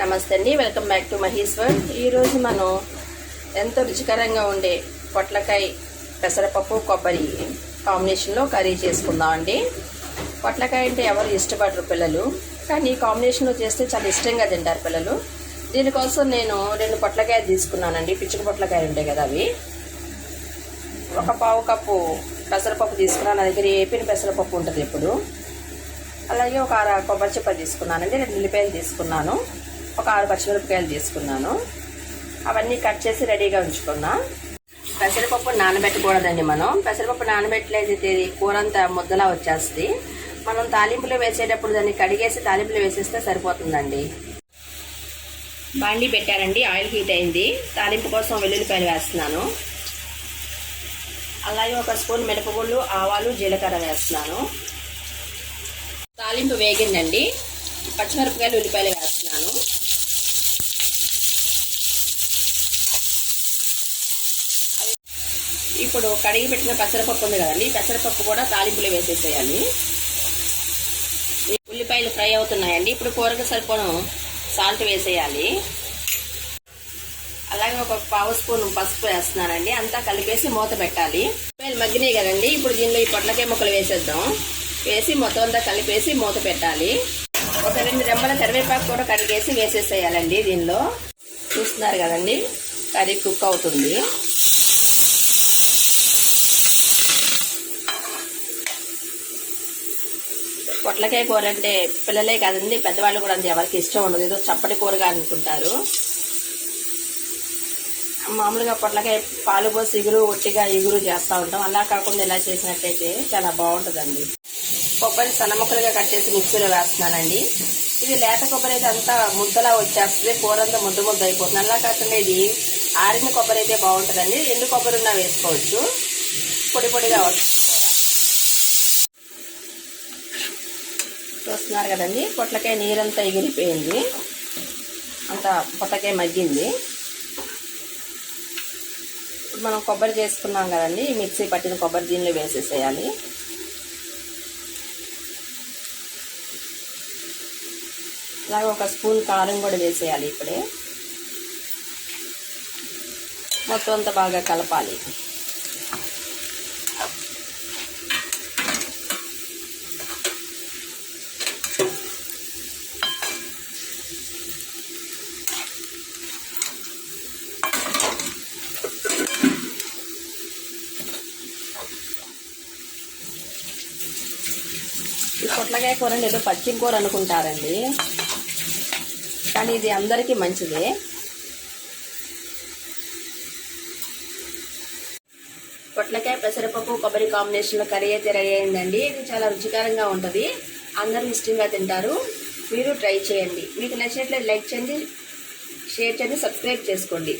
నమస్తే అండి. Welcome back to Maheshwar. ఈరోజు మనం ఎంతో రుచికరంగా ఉండే పొట్లకాయ పెసరపప్పు కొబ్బరి కాంబినేషన్లో కర్రీ చేసుకుందాం అండి. పొట్లకాయ అంటే ఎవరు ఇష్టపడరు పిల్లలు కానీ ఈ కాంబినేషన్లో చేస్తే చాలా ఇష్టంగా తింటారు పిల్లలు. దీనికోసం నేను రెండు పొట్లకాయలు తీసుకున్నానండి. పిచ్చుక పొట్లకాయలు ఉంటాయి కదా అవి. ఒక పావు కప్పు పెసరపప్పు తీసుకున్నాను. నా దగ్గర ఏపిన పెసరపప్పు ఉంటుంది ఇప్పుడు. అలాగే ఒక అర కొబ్బరి చిప్ప తీసుకున్నానండి. రెండు ఉల్లిపాయలు తీసుకున్నాను. ఒక ఆరు పచ్చిమిరపకాయలు తీసుకున్నాను. అవన్నీ కట్ చేసి రెడీగా ఉంచుకున్నా. పెసరపప్పు నానబెట్టకూడదండి మనం. పెసరపప్పు నానబెట్టలేదు కూర అంతా ముద్దలా వచ్చేస్తుంది. మనం తాలింపులో వేసేటప్పుడు దాన్ని కడిగేసి తాలింపులో వేసేస్తే సరిపోతుందండి. బాండి పెట్టారండి ఆయిల్ హీట్ అయింది. తాలింపు కోసం వెల్లుల్లిపాయలు వేస్తున్నాను. అలాగే ఒక స్పూన్ మిరపగుళ్ళు ఆవాలు జీలకర్ర వేస్తున్నాను. తాలింపు వేగిందండి. పచ్చిమిరపకాయలు ఉల్లిపాయలు వేస్తున్నాను. ఇప్పుడు కడిగి పెట్టిన పెసరపప్పు ఉంది కదండి పెసరపప్పు కూడా తాలింపులో వేసేసేయాలి. ఉల్లిపాయలు ఫ్రై అవుతున్నాయండి. ఇప్పుడు కూరకు సరిపోను సాల్ట్ వేసేయాలి. అలాగే ఒక పావు స్పూన్ పసుపు వేస్తున్నానండి. అంతా కలిపేసి మూత పెట్టాలి. ఉల్లిపాయలు మగ్గినాయి కదండి. ఇప్పుడు దీనిలో ఈ పొట్లకాయ ముక్కలు వేసేద్దాం. వేసి మొత్తం అంతా కలిపేసి మూత పెట్టాలి. ఒక రెండు రెమ్మల కరివేపాకు కూడా కడిగేసి వేసేసేయాలండి దీనిలో. చూస్తున్నారు కదండి. కర్రీ కుక్ అవుతుంది. పొట్లకాయ కూర అంటే పిల్లలే కదండి పెద్దవాళ్ళు కూడా అంతే ఎవరికి ఇష్టం ఉండదు. ఏదో చప్పటి కూరగా అనుకుంటారు మామూలుగా పొట్లకాయ పాలు పోసి ఇగురు ఒట్టిగా ఇగురు చేస్తూ ఉంటాం. అలా కాకుండా ఇలా చేసినట్టయితే చాలా బాగుంటుందండి. కొబ్బరి సన్న ముక్కలుగా కట్ చేసి మిక్సీలో వేస్తున్నానండి. ఇది లేత కొబ్బరి అయితే అంతా ముద్దలా వచ్చేస్తుంది. కూర అంతా ముద్ద ముద్ద అయిపోతుంది. అలా కాకుండా ఇది ఆరిన కొబ్బరి అయితే బాగుంటుందండి. ఎండు కొబ్బరి ఉన్నా వేసుకోవచ్చు. పొడి పొడిగా వస్తుంది. చూస్తున్నారు కదండి. పొట్లకాయ నీరంతా ఎగిరిపోయింది. అంత పొట్లకాయ మగ్గింది. ఇప్పుడు మనం కొబ్బరి చేసుకున్నాం కదండి. మిక్సీ పట్టిన కొబ్బరి దీనిలో వేసేసేయాలి. అలాగే ఒక స్పూన్ కారం కూడా వేసేయాలి ఇప్పుడే. మొత్తం అంతా బాగా కలపాలి. పొట్లకాయ కూర ఏదో పచ్చి కూర అనుకుంటారండి. కానీ ఇది అందరికీ మంచిదే. పొట్లకాయ పెసరపప్పు కొబ్బరి కాంబినేషన్లో కర్రీ అయితే రెడీ అయిందండి. ఇది చాలా రుచికరంగా ఉంటుంది. అందరూ ఇష్టంగా తింటారు. మీరు ట్రై చేయండి. మీకు నచ్చినట్లయితే లైక్ చేయండి షేర్ చేయండి సబ్స్క్రైబ్ చేసుకోండి.